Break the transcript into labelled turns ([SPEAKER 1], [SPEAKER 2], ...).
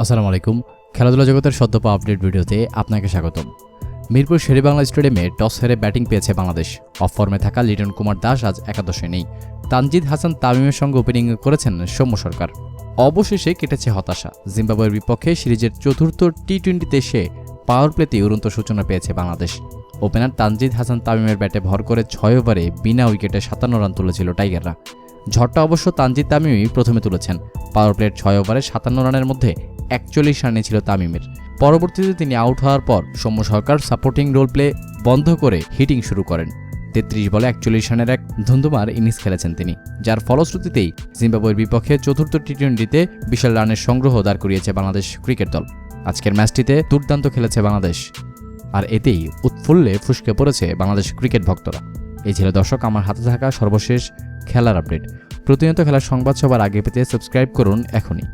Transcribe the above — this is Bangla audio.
[SPEAKER 1] আসসালামু আলাইকুম। খেলাধুলা জগতের সদ্যপা আপডেট ভিডিওতে আপনাকে স্বাগতম। মিরপুর শেরেবাংলা স্টেডিয়ামে টস হেরে ব্যাটিং পেয়েছে বাংলাদেশ। অফ ফর্মে থাকা লিটন কুমার দাস আজ একাদশে নেই। তানজিদ হাসান তামিমের সঙ্গে ওপেনিং করেছেন সৌম্য সরকার। অবশেষে কেটেছে হতাশা। জিম্বাবুয়ের বিপক্ষে সিরিজের চতুর্থ টি টোয়েন্টিতে এসে পাওয়ার প্লেতে উড়ন্ত সূচনা পেয়েছে বাংলাদেশ। ওপেনার তানজিদ হাসান তামিমের ব্যাটে ভর করে ছয় ওভারে বিনা উইকেটে সাতান্ন রান তুলেছিল টাইগাররা ঝড়টা অবশ্য তানজিদ তামিমই প্রথমে তুলেছেন। পাওয়ার প্লেট ছয় ওভারে সাতান্ন রানের মধ্যে একচল্লিশ রানে ছিল তামিমের। পরবর্তীতে তিনি আউট হওয়ার পর Soumya Sarkar supporting role play বন্ধ করে হিটিং শুরু করেন। তেত্রিশ বলে একচল্লিশ রানের এক ধুন্ধুমার ইনিংস খেলেছেন তিনি, যার ফলশ্রুতিতেই জিম্বাবুয়ের বিপক্ষে চতুর্থ টি টোয়েন্টিতে বিশাল রানের সংগ্রহ দাঁড় করিয়েছে বাংলাদেশ ক্রিকেট দল। আজকের ম্যাচটিতে দুর্দান্ত খেলেছে বাংলাদেশ, আর এতেই উৎফুল্লে ফুসকে পড়েছে বাংলাদেশ ক্রিকেট ভক্তরা। এই ছিল দর্শক, আমার হাতে থাকা সর্বশেষ খেলার আপডেট। প্রতিনিয়ত খেলার সংবাদ সবার আগে পেতে সাবস্ক্রাইব করুন এখনই।